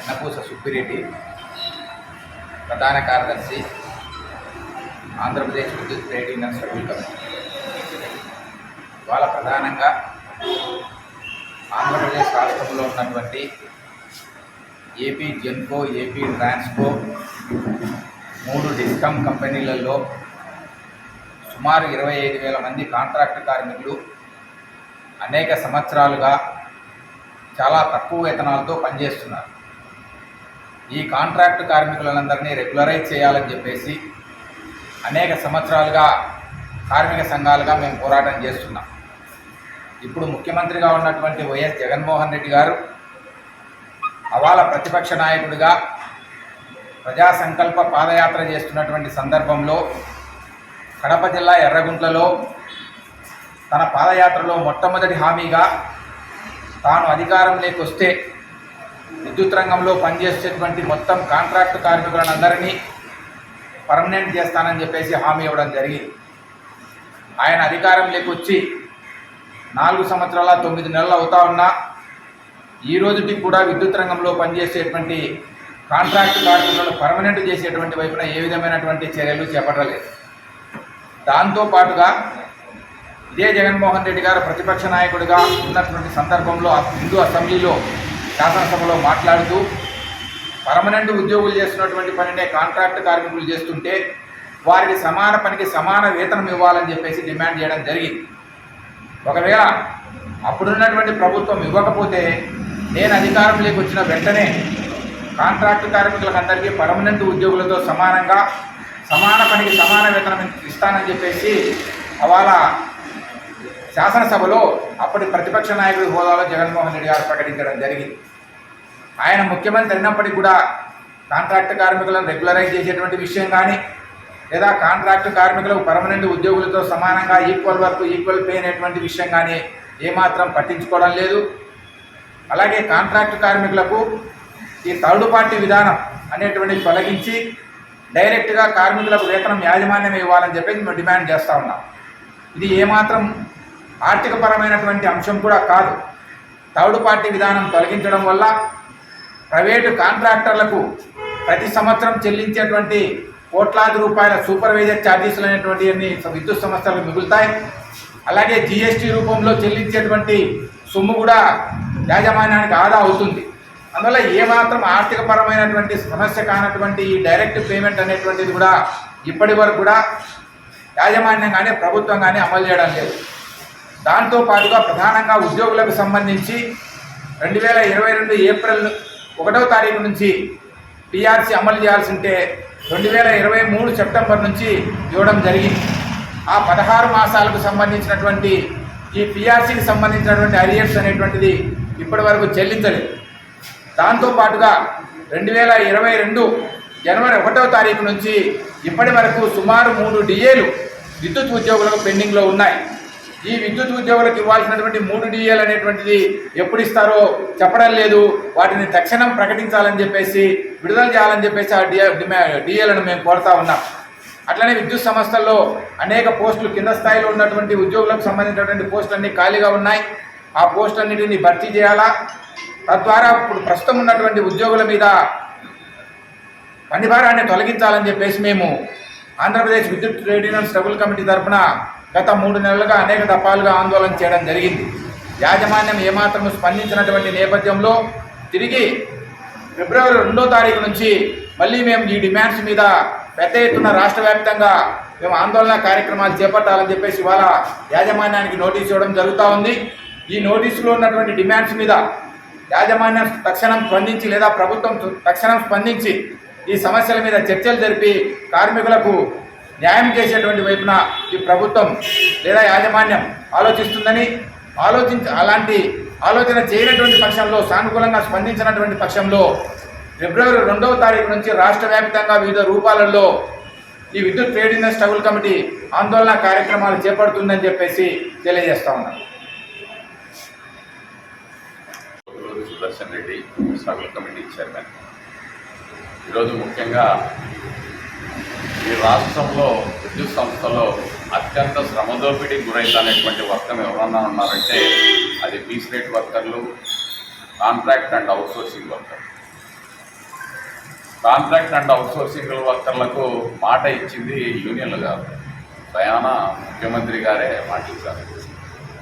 వెన్నపూస సుబ్బిరెడ్డి ప్రధాన కార్యదర్శి ఆంధ్రప్రదేశ్ విద్యుత్ ట్రేడ్ యూనియన్ సర్వీస్ కమిటీ ఇవాళ ప్రధానంగా ఆంధ్రప్రదేశ్ రాష్ట్రంలో ఉన్నటువంటి ఏపీ జెన్కో ఏపీ ట్రాన్స్కో మూడు డిస్కమ్ కంపెనీలలో సుమారు ఇరవై ఐదు వేల మంది కాంట్రాక్ట్ కార్మికులు అనేక సంవత్సరాలుగా చాలా తక్కువ వేతనాలతో పనిచేస్తున్నారు. ఈ కాంట్రాక్ట్ కార్మికులందరినీ రెగ్యులరైజ్ చేయాలని చెప్పేసి అనేక సంవత్సరాలుగా కార్మిక సంఘాలుగా మేము పోరాటం చేస్తున్నాం. ఇప్పుడు ముఖ్యమంత్రిగా ఉన్నటువంటి వైఎస్ జగన్మోహన్ రెడ్డి గారు అవాల ప్రతిపక్ష నాయకుడిగా ప్రజా సంకల్ప పాదయాత్ర చేస్తున్నటువంటి సందర్భంలో కడప జిల్లా ఎర్రగుంట్లలో తన పాదయాత్రలో మొట్టమొదటి హామీగా తాను అధికారంలోకి వస్తే విద్యుత్ రంగంలో పనిచేసేటువంటి మొత్తం కాంట్రాక్ట్ కార్మికులను అందరినీ పర్మనెంట్ చేస్తానని చెప్పేసి హామీ ఇవ్వడం జరిగింది. ఆయన అధికారంలోకి వచ్చి నాలుగు సంవత్సరాల తొమ్మిది నెలలు అవుతా ఉన్నా ఈ రోజుకి కూడా విద్యుత్ రంగంలో పనిచేసేటువంటి కాంట్రాక్ట్ కార్మికులను పర్మనెంట్ చేసేటువంటి వైపున ఏ విధమైనటువంటి చర్యలు చేపట్టలేదు. దాంతో పాటుగా ఇదే జగన్మోహన్ రెడ్డి గారు ప్రతిపక్ష నాయకుడిగా ఉన్నటువంటి సందర్భంలో హిందూ అసెంబ్లీలో శాసనసభలో మాట్లాడుతూ పర్మనెంట్ ఉద్యోగులు చేస్తున్నటువంటి పనినే కాంట్రాక్ట్ కార్మికులు చేస్తుంటే వారికి సమాన పనికి సమాన వేతనం ఇవ్వాలని చెప్పేసి డిమాండ్ చేయడం జరిగింది. ఒకవేళ అప్పుడున్నటువంటి ప్రభుత్వం ఇవ్వకపోతే నేను అధికారంలోకి వచ్చిన వెంటనే కాంట్రాక్ట్ కార్మికులకు అందరికీ పర్మనెంట్ ఉద్యోగులతో సమానంగా సమాన పనికి సమాన వేతనం ఇస్తానని చెప్పేసి అవాళ శాసనసభలో అప్పటి ప్రతిపక్ష నాయకుడి హోదాలో జగన్మోహన్ రెడ్డి గారు ప్రకటించడం జరిగింది. ఆయన ముఖ్యమంత్రి అయినప్పటికీ కూడా కాంట్రాక్ట్ కార్మికులను రెగ్యులరైజ్ చేసేటువంటి విషయం కానీ లేదా కాంట్రాక్ట్ కార్మికులకు పర్మనెంట్ ఉద్యోగులతో సమానంగా ఈక్వల్ వర్క్ ఈక్వల్ పే అనేటువంటి విషయం కానీ ఏమాత్రం పట్టించుకోవడం లేదు. అలాగే కాంట్రాక్ట్ కార్మికులకు ఈ థర్డ్ పార్టీ విధానం అనేటువంటిది తొలగించి డైరెక్ట్గా కార్మికులకు వేతనం యాజమాన్యం ఇవ్వాలని చెప్పేసి మేము డిమాండ్ చేస్తూ ఉన్నాం. ఇది ఏమాత్రం ఆర్థికపరమైనటువంటి అంశం కూడా కాదు. థర్డ్ పార్టీ విధానం తొలగించడం వల్ల ప్రైవేటు కాంట్రాక్టర్లకు ప్రతి సంవత్సరం చెల్లించేటువంటి కోట్లాది రూపాయల సూపర్వైజర్ ఛార్జీసులు అనేటువంటివన్నీ విద్యుత్ సంస్థలకు మిగులుతాయి. అలాగే జిఎస్టీ రూపంలో చెల్లించేటువంటి సొమ్ము కూడా యాజమాన్యానికి ఆదా అవుతుంది. అందువల్ల ఏమాత్రం ఆర్థికపరమైనటువంటి సమస్య కానటువంటి ఈ డైరెక్ట్ పేమెంట్ అనేటువంటిది కూడా ఇప్పటి వరకు కూడా యాజమాన్యం కానీ ప్రభుత్వం కానీ అమలు చేయడం లేదు. దాంతో పాటుగా ప్రధానంగా ఉద్యోగులకు సంబంధించి రెండు వేల ఇరవై రెండు ఏప్రిల్ ఒకటవ తారీఖు నుంచి టీఆర్సీ అమలు చేయాల్సి ఉంటే రెండు వేల ఇరవై మూడు సెప్టెంబర్ నుంచి ఇవ్వడం జరిగింది. ఆ పదహారు మాసాలకు సంబంధించినటువంటి ఈ పిఆర్సీకి సంబంధించినటువంటి అరియర్స్ అనేటువంటిది ఇప్పటి వరకు చెల్లించలేదు. దాంతో పాటుగా రెండు వేల ఇరవై రెండు జనవరి ఒకటవ తారీఖు నుంచి ఇప్పటి వరకు సుమారు మూడు డిఏలు విద్యుత్ ఉద్యోగులకు పెండింగ్లో ఉన్నాయి. ఈ విద్యుత్ ఉద్యోగులకు ఇవ్వాల్సినటువంటి మూడు డిఏలు అనేటువంటిది ఎప్పుడు ఇస్తారో చెప్పడం లేదు. వాటిని తక్షణం ప్రకటించాలని చెప్పేసి విడుదల చేయాలని చెప్పేసి ఆ డిఏ డిఏలను మేము కోరుతా ఉన్నాం. అట్లనే విద్యుత్ సంస్థల్లో అనేక పోస్టులు కింద స్థాయిలో ఉన్నటువంటి ఉద్యోగులకు సంబంధించినటువంటి పోస్టులన్నీ ఖాళీగా ఉన్నాయి. ఆ పోస్టులన్నిటిని భర్తీ చేయాలా? తద్వారా ఇప్పుడు ప్రస్తుతం ఉన్నటువంటి ఉద్యోగుల మీద పని భారాన్ని తొలగించాలని చెప్పేసి మేము ఆంధ్రప్రదేశ్ విద్యుత్ ట్రేడ్ యూనియన్ స్ట్రగుల్ కమిటీ తరఫున గత మూడు నెలలుగా అనేక దఫాలుగా ఆందోళన చేయడం జరిగింది. యాజమాన్యం ఏమాత్రం స్పందించినటువంటి నేపథ్యంలో తిరిగి ఫిబ్రవరి రెండో తారీఖు నుంచి మళ్ళీ మేము ఈ డిమాండ్స్ మీద పెద్ద ఎత్తున రాష్ట్ర వ్యాప్తంగా మేము ఆందోళన కార్యక్రమాలు చేపట్టాలని చెప్పేసి ఇవాళ యాజమాన్యానికి నోటీస్ ఇవ్వడం జరుగుతూ ఉంది. ఈ నోటీసులో ఉన్నటువంటి డిమాండ్స్ మీద యాజమాన్యం తక్షణం స్పందించి లేదా ప్రభుత్వం తక్షణం స్పందించి ఈ సమస్యల మీద చర్చలు జరిపి కార్మికులకు న్యాయం చేసేటువంటి వైపున ఈ ప్రభుత్వం లేదా యాజమాన్యం ఆలోచిస్తుందని ఆలోచించ అలాంటి ఆలోచన చేయనటువంటి పక్షంలో సానుకూలంగా స్పందించినటువంటి పక్షంలో ఫిబ్రవరి రెండవ తారీఖు నుంచి రాష్ట్ర వ్యాప్తంగా వివిధ రూపాలలో ఈ విద్యుత్ ట్రేడ్ యూనియన్ స్ట్రగుల్ కమిటీ ఆందోళన కార్యక్రమాలు చేపడుతుందని చెప్పేసి తెలియజేస్తా ఉన్నాను Sudarshan Reddy struggle committee chairman. ఈరోజు ముఖ్యంగా ఈ రాష్ట్రంలో విద్యుత్ సంస్థలో అత్యంత శ్రమదోపిడీ గురైందనేటువంటి వర్గం ఎవరన్నా ఉన్నారంటే అది పీస్ రేట్ వర్కర్లు contract and outsourcing worker contract and outsourcing వర్కర్లకు మాట ఇచ్చింది యూనియన్లు కాదు. ప్రయాణ ముఖ్యమంత్రి గారే మాట ఇచ్చారు.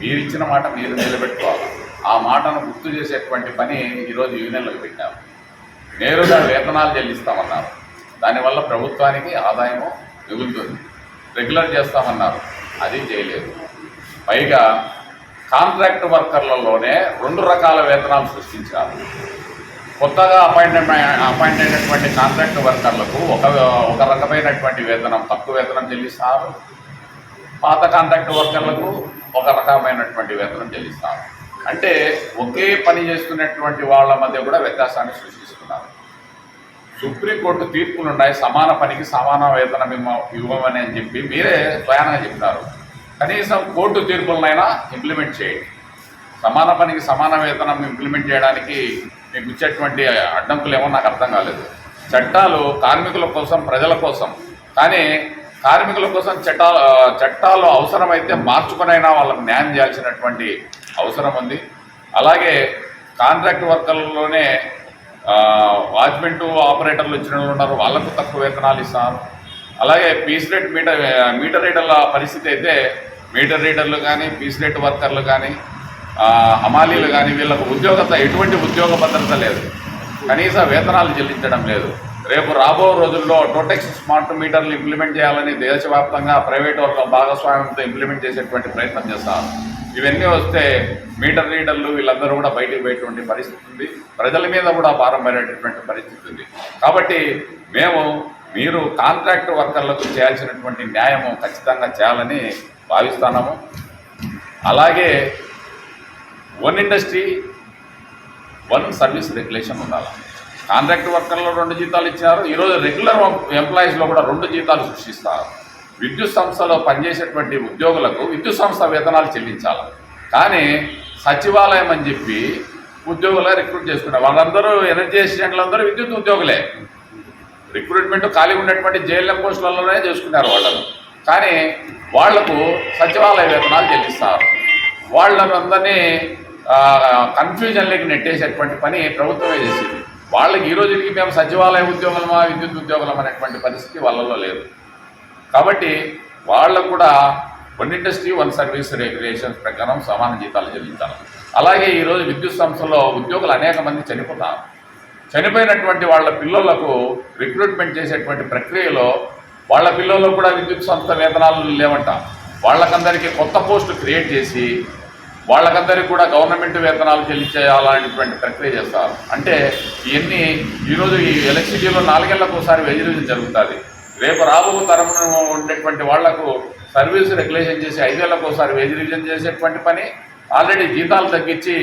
మీరు ఇచ్చిన మాట మీరు నిలబెట్టుకోవాలి. ఆ మాటను గుర్తు చేసేటువంటి పని ఈరోజు యూనియన్లకు పెట్టాము. నేరుగా వేతనాలు చెల్లిస్తామన్నారు. దానివల్ల ప్రభుత్వానికి ఆదాయము మిగులుతుంది. రెగ్యులర్ చేస్తామన్నారు. అది చేయలేదు. పైగా కాంట్రాక్ట్ వర్కర్లలోనే రెండు రకాల వేతనాలు సృష్టించారు. కొత్తగా అపాయింట్మెంట్ అపాయింట్ అయినటువంటి కాంట్రాక్ట్ వర్కర్లకు ఒక ఒక రకమైనటువంటి వేతనం తక్కువ వేతనం చెల్లిస్తారు. పాత కాంట్రాక్ట్ వర్కర్లకు ఒక రకమైనటువంటి వేతనం చెల్లిస్తారు. అంటే ఒకే పని చేస్తున్నటువంటి వాళ్ళ మధ్య కూడా వ్యత్యాసాన్ని సృష్టిస్తున్నారు. సుప్రీంకోర్టు తీర్పులు ఉన్నాయి సమాన పనికి సమాన వేతనం ఇవ్వమని అని చెప్పి మీరే స్వయానంగా చెప్తారు. కనీసం కోర్టు తీర్పులనైనా ఇంప్లిమెంట్ చేయండి. సమాన పనికి సమాన వేతనం ఇంప్లిమెంట్ చేయడానికి మీకు ఇచ్చేటువంటి అడ్డంకులు ఏమో నాకు అర్థం కాలేదు. చట్టాలు కార్మికుల కోసం ప్రజల కోసం. కానీ కార్మికుల కోసం చట్టాలు చట్టాలు అవసరమైతే మార్చుకునైనా వాళ్ళకు న్యాయం చేయాల్సినటువంటి అవసరం ఉంది. అలాగే కాంట్రాక్ట్ వర్కర్లలోనే వాచ్మెన్ టు ఆపరేటర్లు వచ్చిన వాళ్ళు ఉన్నారు వాళ్ళకు తక్కువ వేతనాలు ఇస్తారు అలాగే పీస్ రేట్ మీటర్ మీటర్ రీడర్ల పరిస్థితి అయితే మీటర్ రీడర్లు కానీ పీస్ రేట్ వర్కర్లు కానీ హమాలీలు కానీ వీళ్ళకు ఉద్యోగత ఎటువంటి ఉద్యోగ భద్రత లేదు. కనీస వేతనాలు చెల్లించడం లేదు. రేపు రాబో రోజుల్లో టోటెక్స్ స్మార్ట్ మీటర్లు ఇంప్లిమెంట్ చేయాలని దేశవ్యాప్తంగా ప్రైవేట్ వాళ్ళ భాగస్వామ్యంతో ఇంప్లిమెంట్ చేసేటువంటి ప్రయత్నం చేస్తారు. ఇవన్నీ వస్తే మీటర్ రీడర్లు వీళ్ళందరూ కూడా బయటికి పోయేటువంటి పరిస్థితి ఉంది. ప్రజల మీద కూడా భారం పడేటటువంటి పరిస్థితి ఉంది. కాబట్టి మేము మీరు కాంట్రాక్ట్ వర్కర్లకు చేయాల్సినటువంటి న్యాయము ఖచ్చితంగా చేయాలని భావిస్తున్నాము. అలాగే one industry one service regulation ఉండాలి. కాంట్రాక్ట్ వర్కర్లో రెండు జీతాలు ఇచ్చారు ఈరోజు రెగ్యులర్ ఎంప్లాయీస్లో కూడా రెండు జీతాలు సృష్టిస్తారు. విద్యుత్ సంస్థలో పనిచేసేటువంటి ఉద్యోగులకు విద్యుత్ సంస్థ వేతనాలు చెల్లించాలి. కానీ సచివాలయం అని చెప్పి ఉద్యోగులుగా రిక్రూట్ చేసుకున్నారు వాళ్ళందరూ ఎనర్జీ అసిస్టెంట్లందరూ విద్యుత్ ఉద్యోగులే. రిక్రూట్మెంట్ ఖాళీ ఉన్నటువంటి జేఎల్ఎం పోస్టులలోనే చేసుకున్నారు వాళ్ళను. కానీ వాళ్ళకు సచివాలయ వేతనాలు చెల్లిస్తారు. వాళ్ళను అందరినీ కన్ఫ్యూజన్లోకి నెట్టేసేటువంటి పని ప్రభుత్వమే చేసింది. వాళ్ళకి ఈ రోజుకి మేము సచివాలయ ఉద్యోగులమా విద్యుత్ ఉద్యోగులం అనేటువంటి పరిస్థితి వాళ్ళలో లేదు. కాబట్టి వాళ్ళకు కూడా one industry one service regulations ప్రకారం సమాన జీతాలు చెల్లించాలి. అలాగే ఈరోజు విద్యుత్ సంస్థలో ఉద్యోగులు అనేక మంది చనిపోతారు. చనిపోయినటువంటి వాళ్ళ పిల్లలకు రిక్రూట్మెంట్ చేసేటువంటి ప్రక్రియలో వాళ్ళ పిల్లలకు కూడా విద్యుత్ సంస్థ వేతనాలు లేవంట. వాళ్ళకందరికీ కొత్త పోస్టు క్రియేట్ చేసి వాళ్ళకందరికీ కూడా గవర్నమెంట్ వేతనాలు చెల్లించేయాలనేటువంటి ప్రక్రియ చేస్తారు. అంటే ఇవన్నీ ఈరోజు ఈ ఎలక్ట్రిసిటీలో నాలుగేళ్ళకు ఒకసారి వెజిరేషన్ జరుగుతుంది. రేపు రాబో తరమున ఉండేటువంటి వాళ్ళకు సర్వీస్ రెగ్యులేషన్ చేసి ఐదేళ్ళకు ఒకసారి వేజ్ రివిజన్ చేసేటువంటి పని ఆల్రెడీ జీతాలు తగ్గించి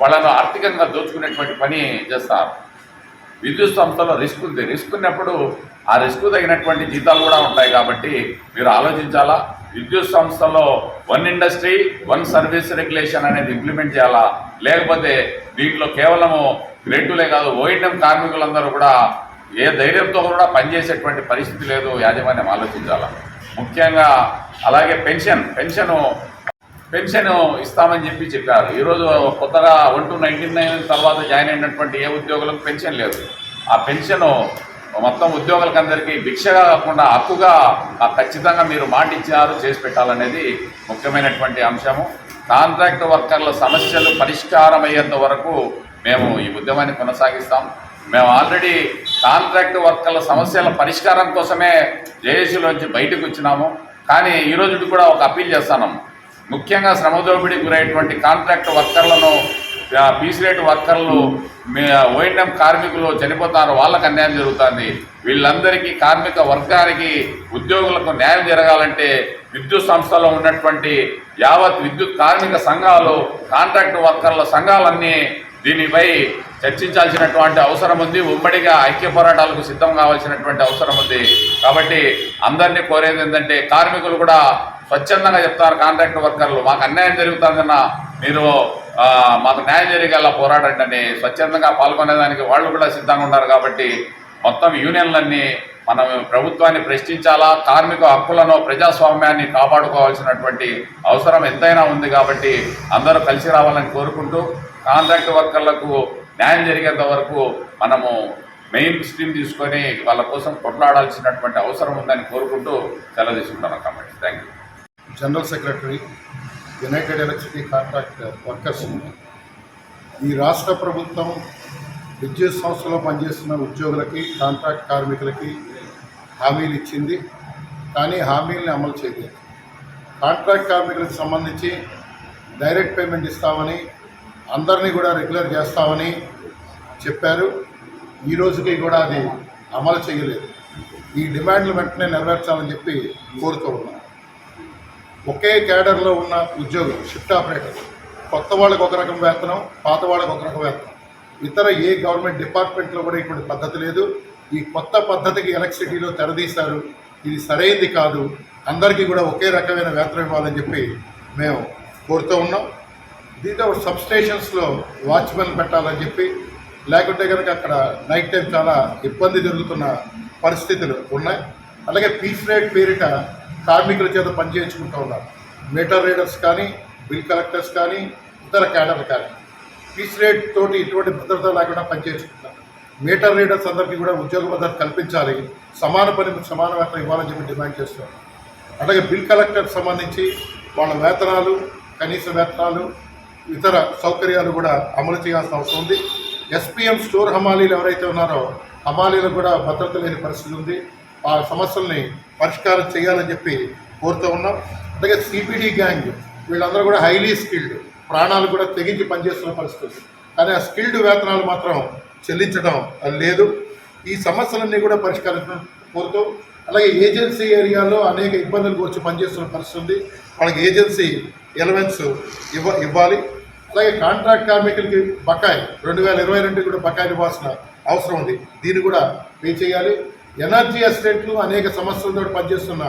వాళ్ళను ఆర్థికంగా దోచుకునేటువంటి పని చేస్తారు. విద్యుత్ సంస్థలో రిస్క్ ఉంది. రిస్క్ ఉన్నప్పుడు ఆ రిస్క్ తగినటువంటి జీతాలు కూడా ఉంటాయి కాబట్టి మీరు ఆలోచించాలా? విద్యుత్ సంస్థలో one industry one service regulation అనేది ఇంప్లిమెంట్ చేయాలా? లేకపోతే దీంట్లో కేవలము గ్రేటులే కాదు ఓఎన్ఎం కార్మికులందరూ కూడా ఏ ధైర్యంతో కూడా పనిచేసేటువంటి పరిస్థితి లేదు యాజమాన్యం ఆలోచించాలా? ముఖ్యంగా అలాగే పెన్షన్ పెన్షను పెన్షన్ ఇస్తామని చెప్పి చెప్పారు. ఈరోజు కొత్తగా వన్ టు నైన్టీన్ నైన్ తర్వాత జాయిన్ అయినటువంటి ఏ ఉద్యోగులకు పెన్షన్ లేదు. ఆ పెన్షన్ మొత్తం ఉద్యోగులకందరికీ భిక్షగా కాకుండా హక్కుగా ఖచ్చితంగా మీరు మాట ఇచ్చారు చేసి పెట్టాలనేది ముఖ్యమైనటువంటి అంశము. కాంట్రాక్ట్ వర్కర్ల సమస్యలు పరిష్కారం అయ్యేంత వరకు మేము ఈ ఉద్యమాన్ని కొనసాగిస్తాం. మేము ఆల్రెడీ కాంట్రాక్ట్ వర్కర్ల సమస్యల పరిష్కారం కోసమే జేఏసీలోంచి బయటకు వచ్చినాము. కానీ ఈ కూడా ఒక అప్పీల్ చేస్తాను. ముఖ్యంగా శ్రమదోపిడి గురైనటువంటి కాంట్రాక్ట్ వర్కర్లను ఆ, రేట్ వర్కర్లు ఓఎన్ఎం కార్మికులు చనిపోతారు వాళ్ళకు అన్యాయం జరుగుతుంది. వీళ్ళందరికీ కార్మిక వర్గానికి ఉద్యోగులకు న్యాయం జరగాలంటే విద్యుత్ సంస్థలో ఉన్నటువంటి యావత్ విద్యుత్ కార్మిక సంఘాలు కాంట్రాక్ట్ వర్కర్ల సంఘాలన్నీ దీనిపై చర్చించాల్సినటువంటి అవసరం ఉంది. ఉమ్మడిగా ఐక్య పోరాటాలకు సిద్ధం కావాల్సినటువంటి అవసరం ఉంది. కాబట్టి అందరినీ కోరేది ఏంటంటే కార్మికులు కూడా స్వచ్ఛందంగా చెప్తారు. కాంట్రాక్ట్ వర్కర్లు మాకు అన్యాయం జరుగుతుందన్న మీరు మాకు న్యాయం జరిగేలా పోరాడండి. అని స్వచ్ఛందంగా పాల్గొనేదానికి వాళ్ళు కూడా సిద్ధంగా ఉన్నారు కాబట్టి మొత్తం యూనియన్లన్నీ మనం ప్రభుత్వాన్ని ప్రశ్నించాలా కార్మిక హక్కులను ప్రజాస్వామ్యాన్ని కాపాడుకోవాల్సినటువంటి అవసరం ఎంతైనా ఉంది కాబట్టి అందరూ కలిసి రావాలని కోరుకుంటూ కాంట్రాక్ట్ వర్కర్లకు న్యాయం జరిగేంత వరకు మనము మెయిన్ స్ట్రీమ్ తీసుకొని వాళ్ళ కోసం కొట్లాడాల్సినటువంటి అవసరం ఉందని కోరుకుంటూ సెలవు తీసుకుంటాను committee thank you general secretary united electricity contract workers ఈ రాష్ట్ర ప్రభుత్వం విద్యుత్ సంస్థలో పనిచేస్తున్న ఉద్యోగులకి కాంట్రాక్ట్ కార్మికులకి హామీలు ఇచ్చింది. కానీ హామీలని అమలు చేయలేదు. కాంట్రాక్ట్ కార్మికులకు సంబంధించి డైరెక్ట్ పేమెంట్ ఇస్తామని అందరినీ కూడా రెగ్యులర్ చేస్తామని చెప్పారు. ఈ రోజుకి కూడా అది అమలు చేయలేదు. ఈ డిమాండ్లు వెంటనే నెరవేర్చాలని చెప్పి కోరుతూ ఉన్నాం. ఒకే క్యాడర్లో ఉన్న ఉద్యోగులు షిఫ్ట్ ఆపరేటర్. కొత్త వాళ్ళకి ఒక రకం వేతనం పాత వాళ్ళకి ఒక రకం వేతనం. ఇతర ఏ గవర్నమెంట్ డిపార్ట్మెంట్లో కూడా ఇటువంటి పద్ధతి లేదు. ఈ కొత్త పద్ధతికి ఎలక్ట్రిసిటీలో తెరదీశారు. ఇది సరైనది కాదు. అందరికీ కూడా ఒకే రకమైన వేతనం ఇవ్వాలని చెప్పి మేము కోరుతూ ఉన్నాం. దీంతో సబ్ స్టేషన్స్లో వాచ్మెన్ పెట్టాలని చెప్పి లేకుంటే కనుక అక్కడ నైట్ టైం చాలా ఇబ్బంది జరుగుతున్న పరిస్థితులు ఉన్నాయి. అలాగే పీస్ రేట్ పేరిట కార్మికుల చేత పనిచేయించుకుంటూ ఉన్నారు. మీటర్ రీడర్స్ కానీ బిల్ కలెక్టర్స్ కానీ ఇతర క్యాడర్ కానీ. పీస్ రేట్ తోటి ఇటువంటి భద్రత లేకుండా పనిచేయించుకుంటారు మీటర్ రీడర్స్ అందరికీ కూడా ఉద్యోగ భద్రత కల్పించాలి. సమాన పని సమాన వేతనం ఇవ్వాలని చెప్పి డిమాండ్ చేస్తున్నారు. అలాగే బిల్ కలెక్టర్ సంబంధించి వాళ్ళ వేతనాలు కనీస వేతనాలు ఇతర సౌకర్యాలు కూడా అమలు చేయాల్సిన అవసరం ఉంది. ఎస్పీఎం స్టోర్ హమాలీలు ఎవరైతే ఉన్నారో హమాలీలకు కూడా భద్రత లేని పరిస్థితి ఉంది. ఆ సమస్యల్ని పరిష్కారం చేయాలని చెప్పి కోరుతూ ఉన్నాం. అలాగే సిబిడి గ్యాంగ్ వీళ్ళందరూ కూడా హైలీ స్కిల్డ్ ప్రాణాలు కూడా తెగించి పనిచేస్తున్న పరిస్థితి కానీ ఆ స్కిల్డ్ వేతనాలు మాత్రం చెల్లించడం లేదు. ఈ సమస్యలన్నీ కూడా పరిష్కరించడం కోరుతూ అలాగే ఏజెన్సీ ఏరియాలో అనేక ఇబ్బందులు వచ్చి పనిచేస్తున్న పరిస్థితి ఉంది. వాళ్ళకి ఏజెన్సీ ఎలవెన్స్ ఇవ్వ ఇవ్వాలి. అలాగే కాంట్రాక్ట్ కార్మికులకి బకాయి రెండు వేల ఇరవై రెండు కూడా బకాయి ఇవ్వాల్సిన అవసరం ఉంది. దీన్ని కూడా పే చేయాలి? ఎనర్జీ అసిస్టెంట్లు అనేక సమస్యలతో పనిచేస్తున్న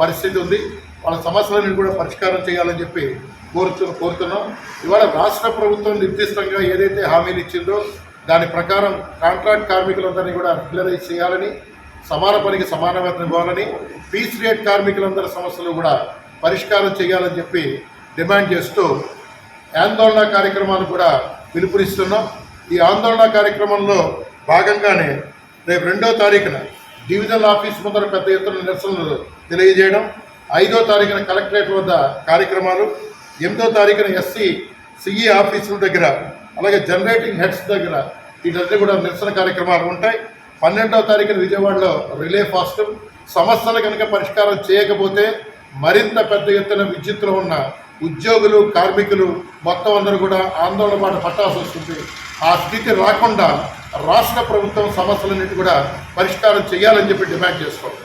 పరిస్థితి ఉంది. వాళ్ళ సమస్యలను కూడా పరిష్కారం చేయాలని చెప్పి కోరుతు కోరుతున్నాం. ఇవాళ రాష్ట్ర ప్రభుత్వం నిర్దిష్టంగా ఏదైతే హామీలు ఇచ్చిందో దాని ప్రకారం కాంట్రాక్ట్ కార్మికులందరినీ కూడా రెగ్యులరైజ్ చేయాలని సమాన పనికి సమాన వేతనం ఇవ్వాలని పీస్ రేట్ కార్మికులందరి సమస్యలు కూడా పరిష్కారం చేయాలని చెప్పి డిమాండ్ చేస్తూ ఆందోళన కార్యక్రమాలు కూడా పిలుపునిస్తున్నాం. ఈ ఆందోళన కార్యక్రమంలో భాగంగానే రేపు రెండో తారీఖున డివిజనల్ ఆఫీస్ ముందర పెద్ద ఎత్తున నిరసనలు తెలియజేయడం ఐదో తారీఖున కలెక్టరేట్ వద్ద కార్యక్రమాలు ఎనిమిదో తారీఖున ఎస్సీ సిఈ ఆఫీసుల దగ్గర అలాగే జనరేటింగ్ హెడ్స్ దగ్గర వీటన్నీ కూడా నిరసన కార్యక్రమాలు ఉంటాయి. పన్నెండవ తారీఖున విజయవాడలో రిలే ఫాస్ట్. సమస్యలు కనుక పరిష్కారం చేయకపోతే మరింత పెద్ద ఎత్తున విద్యుత్తులో ఉన్న ఉద్యోగులు కార్మికులు మొత్తం అందరూ కూడా ఆందోళన పాట పట్టాల్సి వస్తుంది. ఆ స్థితి రాకుండా రాష్ట్ర ప్రభుత్వం సమస్యలన్నిటి కూడా పరిష్కారం చేయాలని చెప్పి డిమాండ్ చేసుకోవాలి